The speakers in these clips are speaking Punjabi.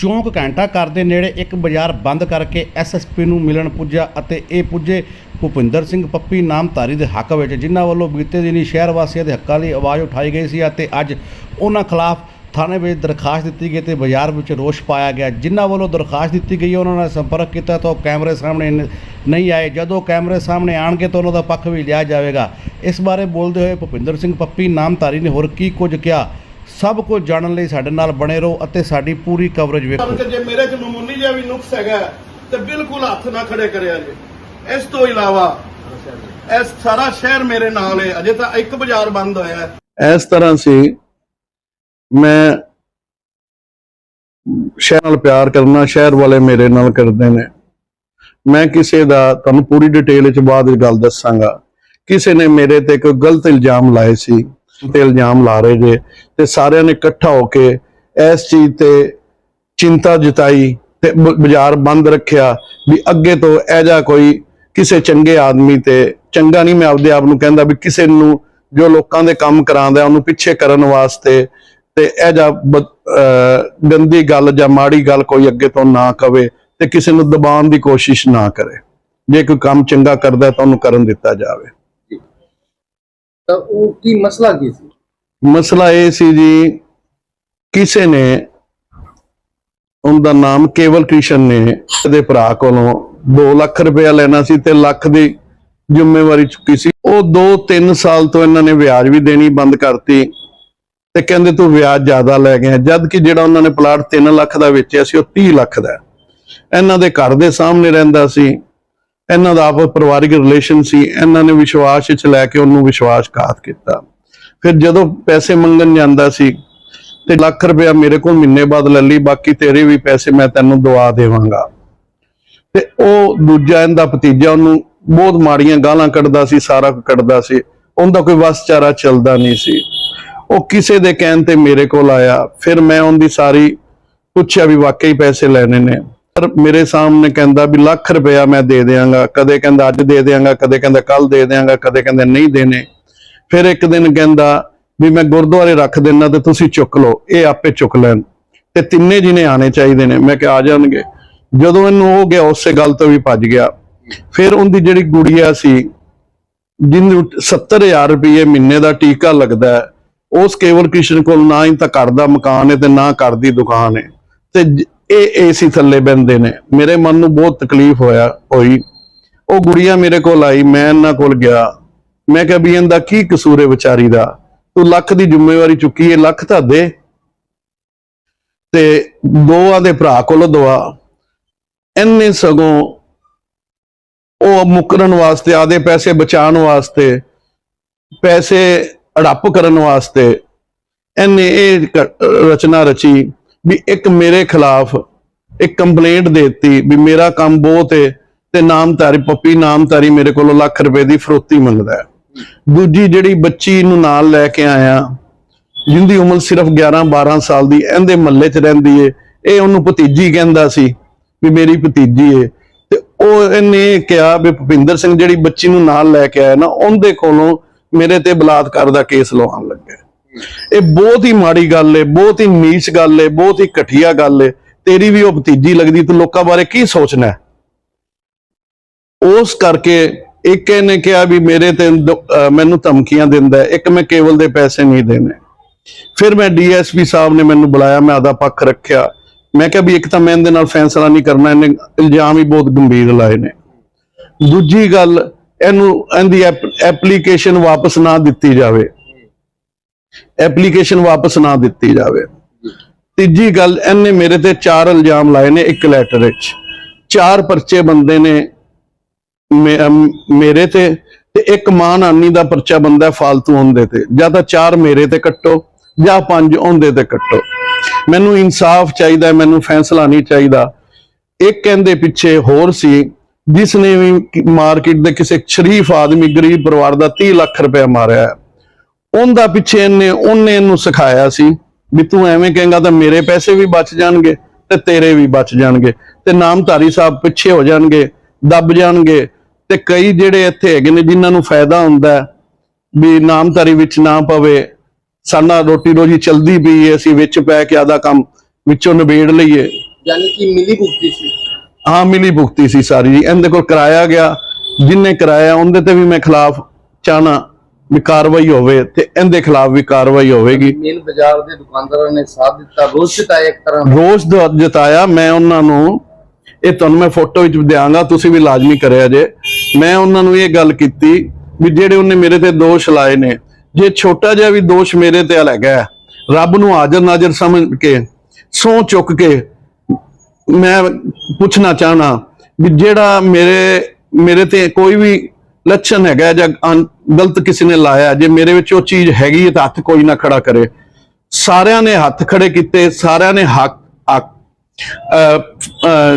ਚੌਂਕ ਘੰਟਾ ਘਰ ਦੇ ਨੇੜੇ ਇੱਕ ਬਾਜ਼ਾਰ ਬੰਦ ਕਰਕੇ ਐਸਐਸਪੀ ਨੂੰ ਮਿਲਣ ਪੁੱਜਾ ਅਤੇ ਇਹ ਪੁੱਜੇ ਭੁਪਿੰਦਰ ਸਿੰਘ ਪੱਪੀ ਨਾਮਧਾਰੀ ਦੇ ਹੱਕ ਵਿੱਚ, ਜਿਨ੍ਹਾਂ ਵੱਲੋਂ ਬੀਤੇ ਦਿਨੀ ਸ਼ਹਿਰ ਵਾਸੀਆਂ ਦੇ ਹੱਕਾਂ ਲਈ ਆਵਾਜ਼ ਉਠਾਈ ਗਈ ਸੀ ਅਤੇ ਅੱਜ ਉਹਨਾਂ ਖਿਲਾਫ ਥਾਣੇ ਵਿੱਚ ਦਰਖਾਸਤ ਦਿੱਤੀ ਗਈ ਤੇ ਬਾਜ਼ਾਰ ਵਿੱਚ ਰੋਸ਼ ਪਾਇਆ ਗਿਆ। ਜਿਨ੍ਹਾਂ ਵੱਲੋਂ ਦਰਖਾਸਤ ਦਿੱਤੀ ਗਈ, ਉਹਨਾਂ ਨਾਲ ਸੰਪਰਕ ਕੀਤਾ ਤਾਂ ਉਹ ਕੈਮਰੇ ਸਾਹਮਣੇ ਨਹੀਂ ਆਏ। ਜਦੋਂ ਕੈਮਰੇ ਸਾਹਮਣੇ ਆਣਗੇ ਤਾਂ ਉਹਨਾਂ ਦਾ ਪੱਖ ਵੀ ਲਿਆ ਜਾਵੇਗਾ। ਇਸ ਬਾਰੇ ਬੋਲਦੇ ਹੋਏ ਭੁਪਿੰਦਰ ਸਿੰਘ ਪੱਪੀ ਨਾਮਧਾਰੀ ਨੇ ਹੋਰ ਕੀ ਕੁਝ ਕਿਹਾ? ਸਭ ਕੁਝ ਜਾਣਨ ਲਈ ਸਾਡੇ ਨਾਲ ਬਣੇ ਰਹੋ ਅਤੇ ਸਾਡੀ ਪੂਰੀ ਕਵਰੇਜ ਵੇਖੋ। ਕਿ ਜੇ ਮੇਰੇ ਚ ਮਾਮੂਲੀ ਜਿਹਾ ਵੀ ਨੁਕਸ ਹੈਗਾ ਤੇ ਬਿਲਕੁਲ ਹੱਥ ਨਾ ਖੜੇ ਕਰਿਆ ਜੀ। ਇਸ ਤੋਂ ਇਲਾਵਾ ਇਸ ਸਾਰਾ ਸ਼ਹਿਰ ਮੇਰੇ ਨਾਲ ਹੈ। ਅਜੇ ਤਾਂ ਇੱਕ ਬਾਜ਼ਾਰ ਬੰਦ ਹੋਇਆ ਹੈ। ਇਸ ਤਰ੍ਹਾਂ ਸੀ ਮੈਂ ਸ਼ਹਿਰ ਨਾਲ ਪਿਆਰ ਕਰਨਾ ਸ਼ਹਿਰ ਵਾਲੇ ਮੇਰੇ ਨਾਲ ਕਰਦੇ ਨੇ। ਮੈਂ ਕਿਸੇ ਦਾ ਤੁਹਾਨੂੰ ਪੂਰੀ ਡਿਟੇਲ ਵਿੱਚ ਬਾਅਦ ਵਿੱਚ ਗੱਲ ਦੱਸਾਂਗਾ। ਕਿਸੇ ਨੇ ਮੇਰੇ ਤੇ ਕੋਈ ਗਲਤ ਇਲਜ਼ਾਮ ਲਾਏ ਸੀ। ਤੇ ਇਲਜ਼ਾਮ ਲਾ ਰਹੇ ਜੇ ਤੇ ਸਾਰਿਆਂ ਨੇ ਇਕੱਠਾ ਹੋ ਕੇ ਇਸ ਚੀਜ਼ ਤੇ ਚਿੰਤਾ ਜਤਾਈ ਤੇ ਬਾਜ਼ਾਰ ਬੰਦ ਰੱਖਿਆ ਵੀ ਅੱਗੇ ਤੋਂ ਇਹ ਕੋਈ ਕਿਸੇ ਚੰਗੇ ਆਦਮੀ ਤੇ ਚੰਗਾ ਨਹੀਂ, ਮੈਂ ਆਪਦੇ ਆਪ ਨੂੰ ਕਹਿੰਦਾ ਵੀ ਕਿਸੇ ਨੂੰ ਜੋ ਲੋਕਾਂ ਦੇ ਕੰਮ ਕਰਾਉਂਦਾ, ਉਹਨੂੰ ਪਿੱਛੇ ਕਰਨ ਵਾਸਤੇ ਤੇ ਇਹ ਜਿਹਾ ਬ- ਅਹ, ਗੰਦੀ ਗੱਲ ਜਾਂ ਮਾੜੀ ਗੱਲ ਕੋਈ ਅੱਗੇ ਤੋਂ ਨਾ ਕਵੇ ਤੇ ਕਿਸੇ ਨੂੰ ਦਬਾਉਣ ਦੀ ਕੋਸ਼ਿਸ਼ ਨਾ ਕਰੇ। ਜੇ ਕੋਈ ਕੰਮ ਚੰਗਾ ਕਰਦਾ ਤਾਂ ਉਹਨੂੰ ਕਰਨ ਦਿੱਤਾ ਜਾਵੇ। ਤਾਂ ਉਹ ਕੀ ਮਸਲਾ ਕੀ ਸੀ? ਮਸਲਾ ਇਹ ਸੀ ਜੀ, ਕਿਸੇ ਨੇ ਉਹਦਾ ਨਾਮ ਕੇਵਲ ਕ੍ਰਿਸ਼ਨ ਨੇ ਇਹਦੇ ਭਰਾ ਕੋਲੋਂ 2 ਲੱਖ ਰੁਪਇਆ ਲੈਣਾ ਸੀ ਤੇ ਲੱਖ ਦੀ ਜ਼ਿੰਮੇਵਾਰੀ ਚੁੱਕੀ ਸੀ। ਉਹ 2-3 ਸਾਲ ਤੋਂ ਇਹਨਾਂ ਨੇ ਵਿਆਜ ਵੀ ਦੇਣੀ ਬੰਦ ਕਰਤੀ ਤੇ ਕਹਿੰਦੇ ਤੂੰ ਵਿਆਜ ਜ਼ਿਆਦਾ ਲੈ ਗਿਆ, ਜਦ ਕਿ ਜਿਹੜਾ ਉਹਨਾਂ ਨੇ ਪਲਾਟ 3 ਲੱਖ ਦਾ ਵੇਚਿਆ ਸੀ ਉਹ 30 ਲੱਖ ਦਾ ਇਹਨਾਂ ਦੇ ਘਰ ਦੇ ਸਾਹਮਣੇ ਰਹਿੰਦਾ ਸੀ। ਇਹਨਾਂ ਦਾ ਆਪਸ ਪਰਿਵਾਰਿਕ ਰਿਲੇਸ਼ਨ ਸੀ, ਇਹਨਾਂ ਨੇ ਵਿਸ਼ਵਾਸ ਵਿੱਚ ਲੈ ਕੇ ਉਹਨੂੰ ਵਿਸ਼ਵਾਸਘਾਤ ਕੀਤਾ। ਫਿਰ ਜਦੋਂ ਪੈਸੇ ਮੰਗਣ ਜਾਂਦਾ ਸੀ, ਤੇ ਲੱਖ ਰੁਪਇਆ ਮੇਰੇ ਕੋਲ ਮਹੀਨੇ ਬਾਅਦ ਲੈ ਲਈ, ਬਾਕੀ ਤੇਰੇ ਵੀ ਪੈਸੇ ਮੈਂ ਤੈਨੂੰ ਦਵਾ ਦੇਵਾਂਗਾ। ਤੇ ਉਹ ਦੂਜਾ, ਇਹਦਾ ਭਤੀਜਾ ਉਹਨੂੰ ਬਹੁਤ ਮਾੜੀਆਂ ਗਾਲਾਂ ਕੱਢਦਾ ਸੀ, ਸਾਰਾ ਕੁਝ ਕੱਢਦਾ ਸੀ। ਉਹਦਾ ਕੋਈ ਵਸ ਚਾਰਾ ਚੱਲਦਾ ਨਹੀਂ ਸੀ। ਉਹ ਕਿਸੇ ਦੇ ਕਹਿਣ ਤੇ ਮੇਰੇ ਕੋਲ ਆਇਆ। ਫਿਰ ਮੈਂ ਉਹਦੀ ਸਾਰੀ ਪੁੱਛਿਆ ਵੀ ਵਾਕਈ ਪੈਸੇ ਲੈਣੇ ਨੇ। ਮੇਰੇ ਸਾਹਮਣੇ ਕਹਿੰਦਾ ਵੀ ਲੱਖ ਰੁਪਇਆ ਮੈਂ ਦੇ ਦਿਆਂਗਾ, ਕਦੇ ਕਹਿੰਦਾ ਅੱਜ ਦੇ ਦਿਆਂਗਾ, ਕਦੇ ਕਹਿੰਦਾ ਕੱਲ ਦੇ ਦਿਆਂਗਾ, ਕਦੇ ਕਹਿੰਦਾ ਨਹੀਂ ਦੇਣੇ, ਫਿਰ ਇੱਕ ਦਿਨ ਕਹਿੰਦਾ ਵੀ ਮੈਂ ਗੁਰਦੁਆਰੇ ਰੱਖ ਦਿੰਨਾ ਤੇ ਤੁਸੀਂ ਚੁੱਕ ਲਓ, ਇਹ ਆਪੇ ਚੁੱਕ ਲੈਣ। ਤੇ ਤਿੰਨੇ ਜਿਹਨੇ ਆਣੇ ਚਾਹੀਦੇ ਨੇ, ਮੈਂ ਕਿ ਆ ਜਾਣਗੇ। ਜਦੋਂ ਇਹਨੂੰ ਹੋ ਗਿਆ, ਉਸੇ ਗੱਲ ਤੋਂ ਵੀ ਭੱਜ ਗਿਆ। ਫਿਰ ਉਹਦੀ ਜਿਹੜੀ ਗੁੜੀਆ ਸੀ, ਜਿਹਨੂੰ 70000 ਰੁਪਏ ਮਹੀਨੇ ਦਾ ਟੀਕਾ ਲੱਗਦਾ ਉਸ ਕੇਵਲ ਕ੍ਰਿਸ਼ਨ ਕੋਲ ਨਾ ਹੀ ਤਾਂ ਘਰ ਦਾ ਮਕਾਨ ਹੈ ਤੇ ਨਾ ਘਰ ਦੀ ਦੁਕਾਨ ਹੈ। ਤੇ ਇਹ ਏਸੀ ਥੱਲੇ ਬੰਦੇ ਨੇ। ਮੇਰੇ ਮਨ ਨੂੰ ਬਹੁਤ ਤਕਲੀਫ ਹੋਇਆ ਹੋਈ। ਉਹ ਗੁੜੀਆ ਮੇਰੇ ਕੋਲ ਆਈ, ਮੈਂ ਇਹਨਾਂ ਕੋਲ ਗਿਆ। ਮੈਂ ਕਿਹਾ ਵੀ ਇਹਦਾ ਕੀ ਕਸੂਰ ਹੈ ਵਿਚਾਰੀ ਦਾ? ਤੂੰ ਲੱਖ ਦੀ ਜ਼ਿੰਮੇਵਾਰੀ ਚੁੱਕੀ ਹੈ, ਲੱਖ ਤਾਂ ਦੇ। ਤੇ ਦੋਵਾਂ ਦੇ ਭਰਾ ਕੋਲ ਦਵਾ। ਇੰਨੇ ਸਗੋਂ ਉਹ ਮੁਕਰਨ ਵਾਸਤੇ, ਆਦੇ ਪੈਸੇ ਬਚਾਉਣ ਵਾਸਤੇ, ਪੈਸੇ ਅੜੱਪ ਕਰਨ ਵਾਸਤੇ ਇਹਨੇ ਇਹ ਰਚਨਾ ਰਚੀ। ਵੀ ਇੱਕ ਮੇਰੇ ਖਿਲਾਫ ਇੱਕ ਕੰਪਲੇਂਟ ਦੇਤੀ ਵੀ ਮੇਰਾ ਕੰਮ ਬਹੁਤ ਹੈ ਤੇ ਨਾਮਧਾਰੀ ਪੱਪੀ ਨਾਮਧਾਰੀ ਮੇਰੇ ਕੋਲੋਂ ਲੱਖ ਰੁਪਏ ਦੀ ਫਰੋਤੀ ਮੰਗਦਾ ਹੈ। ਦੂਜੀ ਜਿਹੜੀ ਬੱਚੀ ਨੂੰ ਨਾਲ ਲੈ ਕੇ ਆਇਆ, ਜਿੰਦੀ ਉਮਰ ਸਿਰਫ 11 12 ਸਾਲ ਦੀ, ਇਹਦੇ ਮਹੱਲੇ 'ਚ ਰਹਿੰਦੀ ਏ, ਇਹ ਉਹਨੂੰ ਭਤੀਜੀ ਕਹਿੰਦਾ ਸੀ ਵੀ ਮੇਰੀ ਭਤੀਜੀ ਏ। ਤੇ ਉਹ ਇਹਨੇ ਕਿਹਾ ਵੀ ਭੁਪਿੰਦਰ ਸਿੰਘ ਜਿਹੜੀ ਬੱਚੀ ਨੂੰ ਨਾਲ ਲੈ ਕੇ ਆਇਆ ਨਾ, ਉਹਦੇ ਕੋਲੋਂ ਮੇਰੇ ਤੇ ਬਲਾਤਕਾਰ ਦਾ ਕੇਸ ਲਵਾਉਣ ਲੱਗਾ। ਇਹ ਬਹੁਤ ਹੀ ਮਾੜੀ ਗੱਲ ਏ, ਬਹੁਤ ਹੀ ਨੀਚ ਗੱਲ ਏ, ਬਹੁਤ ਹੀ ਘਟੀਆ ਗੱਲ ਏ। ਤੇਰੀ ਵੀ ਉਹ ਭਤੀਜੀ ਲੱਗਦੀ ਤੂੰ ਲੋਕਾਂ ਬਾਰੇ ਕੀ ਸੋਚਣਾ ਉਸ ਕਰਕੇ ਇੱਕ ਇਹਨੇ ਕਿਹਾ ਵੀ ਮੇਰੇ ਤੇ ਮੈਨੂੰ ਧਮਕੀਆਂ ਦਿੰਦਾ ਇੱਕ ਮੈਂ ਕੇਵਲ ਦੇ ਪੈਸੇ ਨਹੀਂ ਦੇਣੇ। ਫਿਰ ਮੈਂ ਡੀਐਸਪੀ ਸਾਹਿਬ ਨੇ ਮੈਨੂੰ ਬੁਲਾਇਆ, ਮੈਂ ਆਦਾ ਪੱਖ ਰੱਖਿਆ। ਮੈਂ ਕਿਹਾ ਵੀ ਇੱਕ ਤਾਂ ਮੈਂ ਇਹਦੇ ਨਾਲ ਫੈਸਲਾ ਨਹੀਂ ਕਰਨਾ, ਇਹਨੇ ਇਲਜ਼ਾਮ ਹੀ ਬਹੁਤ ਗੰਭੀਰ ਲਾਏ ਨੇ। ਦੂਜੀ ਗੱਲ, ਇਹਨੂੰ, ਇਹਦੀ ਐਪਲੀਕੇਸ਼ਨ ਵਾਪਸ ਨਾ ਦਿੱਤੀ ਜਾਵੇ। ਐਪਲੀਕੇਸ਼ਨ ਵਾਪਸ ਨਾ ਦਿੱਤੀ ਜਾਵੇ। ਤੀਜੀ ਗੱਲ, ਇਹਨੇ ਮੇਰੇ ਤੇ ਚਾਰ ਇਲਜ਼ਾਮ ਲਾਏ ਨੇ ਇੱਕ ਲੈਟਰ ਵਿੱਚ। ਚਾਰ ਪਰਚੇ ਬੰਦੇ ਨੇ ਮੇਰੇ ਤੇ ਤੇ ਇੱਕ ਮਾਂ ਦਾ ਪਰਚਾ ਬੰਦਾ ਹੈ ਫਾਲਤੂ ਤੇ। ਜਾਂ ਤਾਂ ਚਾਰ ਮੇਰੇ ਤੇ ਕੱਟੋ, ਜਾਂ ਪੰਜ ਉਹਦੇ ਤੇ ਕੱਟੋ। ਮੈਨੂੰ ਇਨਸਾਫ ਚਾਹੀਦਾ ਮੈਨੂੰ ਫੈਸਲਾ ਨਹੀਂ ਚਾਹੀਦਾ। ਇੱਕ ਕਹਿੰਦੇ ਪਿੱਛੇ ਹੋਰ ਸੀ ਜਿਸ ਨੇ ਵੀ ਮਾਰਕੀਟ ਦੇ ਕਿਸੇ ਸ਼ਰੀਫ ਆਦਮੀ, ਗਰੀਬ ਪਰਿਵਾਰ ਦਾ 30 ਲੱਖ ਰੁਪਏ ਮਾਰਿਆ ਹੈ। ਉਹਦਾ ਪਿੱਛੇ ਇਹਨੇ ਉਹਨੇ ਇਹਨੂੰ ਸਿਖਾਇਆ ਸੀ ਵੀ ਤੂੰ ਐਵੇਂ ਕਹੇਗਾ ਤਾਂ ਮੇਰੇ ਪੈਸੇ ਵੀ ਬਚ ਜਾਣਗੇ ਤੇ ਤੇਰੇ ਵੀ ਬਚ ਜਾਣਗੇ ਤੇ ਨਾਮਧਾਰੀ ਸਾਹਿਬ ਪਿੱਛੇ ਹੋ ਜਾਣਗੇ ਦੱਬ ਜਾਣਗੇ ਤੇ ਕਈ ਜਿਹੜੇ ਇੱਥੇ ਹੈਗੇ ਨੇ ਜਿਨ੍ਹਾਂ ਨੂੰ ਫਾਇਦਾ ਹੁੰਦਾ ਵੀ ਨਾਮਧਾਰੀ ਵਿੱਚ ਨਾ ਪਵੇ ਸਾਡਾ ਰੋਟੀ ਰੋਜੀ ਚਲਦੀ ਪਈ ਹੈ ਅਸੀਂ ਵਿੱਚ ਪੈ ਕੇ ਆਦਾ ਕੰਮ ਵਿੱਚੋਂ ਨਿਬੇੜ ਲਈਏ। ਯਾਨੀ ਕਿ ਮਿਲੀ ਭੁਗਤੀ ਸੀ। ਹਾਂ ਮਿਲੀ ਭੁਗਤੀ ਸੀ ਸਾਰੀ ਜੀ। ਇਹਦੇ ਕੋਲ ਕਰਾਇਆ ਗਿਆ। ਜਿੰਨੇ ਕਰਾਇਆ ਉਹਦੇ ਤੇ ਵੀ ਮੈਂ ਖਿਲਾਫ ਚਾਹਨਾ। ਵੀ ਕਾਰਵਾਈ ਹੋਵੇ ਤੇ ਇਹਦੇ ਖਿਲਾਫ ਵੀ ਕਾਰਵਾਈ ਹੋਵੇਗੀ ਮੇਨ ਬਾਜ਼ਾਰ ਦੇ ਦੁਕਾਨਦਾਰਾਂ ਨੇ ਸਾਥ ਦਿੱਤਾ ਰੋਜ਼ ਚਿਤਾਇਆ ਇੱਕ ਤਰ੍ਹਾਂ। ਰੋਸ਼ ਜਤਾਇਆ ਮੈਂ ਉਹਨਾਂ ਨੂੰ ਇਹ ਤੁਹਾਨੂੰ ਮੈਂ ਫੋਟੋ ਵਿੱਚ ਦਿਆਂਗਾ ਤੁਸੀਂ ਵੀ ਲਾਜ਼ਮੀ ਕਰਿਆ ਜੇ ਮੈਂ ਉਹਨਾਂ ਨੂੰ ਇਹ ਗੱਲ ਕੀਤੀ ਵੀ ਜਿਹੜੇ ਉਹਨੇ ਮੇਰੇ ਤੇ ਦੋਸ਼ ਲਾਏ ਨੇ ਜੇ ਛੋਟਾ ਜਿਹਾ ਵੀ ਦੋਸ਼ ਮੇਰੇ ਤੇ ਲੱਗਾ ਰੱਬ ਨੂੰ ਹਾਜ਼ਰ ਨਾਜ਼ਰ ਸਮਝ ਕੇ ਸਹੁੰ ਚੁੱਕ ਕੇ ਮੈਂ ਪੁੱਛਣਾ ਚਾਹਣਾ ਵੀ ਜਿਹੜਾ ਮੇਰੇ ਮੇਰੇ ਤੇ ਕੋਈ ਵੀ ਲੱਛਣ ਹੈਗਾ ਜਾਂ ਅਨ- ਗਲਤ ਕਿਸੇ ਨੇ ਲਾਇਆ, ਜੇ ਮੇਰੇ ਵਿੱਚ ਉਹ ਚੀਜ਼ ਹੈਗੀ ਹੈ ਤਾਂ ਹੱਥ ਕੋਈ ਨਾ ਖੜਾ ਕਰੇ। ਸਾਰਿਆਂ ਨੇ ਹੱਥ ਖੜੇ ਕੀਤੇ, ਸਾਰਿਆਂ ਨੇ ਹੱਕ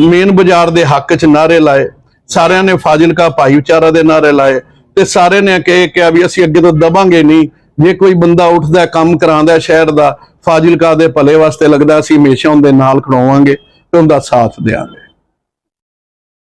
ਮੇਨ ਬਾਜ਼ਾਰ ਦੇ ਹੱਕ 'ਚ ਨਾਰੇ ਲਾਏ। ਸਾਰਿਆਂ ਨੇ ਫਾਜ਼ਿਲਕਾ ਭਾਈਚਾਰਾ ਦੇ ਨਾਰੇ ਲਾਏ ਤੇ ਸਾਰਿਆਂ ਨੇ ਕਹੇ ਕਿ ਵੀ ਅਸੀਂ ਅੱਗੇ ਤੋਂ ਦਬਾਂਗੇ ਨਹੀਂ। ਜੇ ਕੋਈ ਬੰਦਾ ਉੱਠਦਾ, ਕੰਮ ਕਰਾਉਂਦਾ ਸ਼ਹਿਰ ਦਾ, ਫਾਜ਼ਿਲਕਾ ਦੇ ਭਲੇ ਵਾਸਤੇ ਲੱਗਦਾ, ਅਸੀਂ ਹਮੇਸ਼ਾ ਉਹਦੇ ਨਾਲ ਖੜੋਵਾਂਗੇ ਤੇ ਉਹਦਾ ਸਾਥ ਦੇਵਾਂਗੇ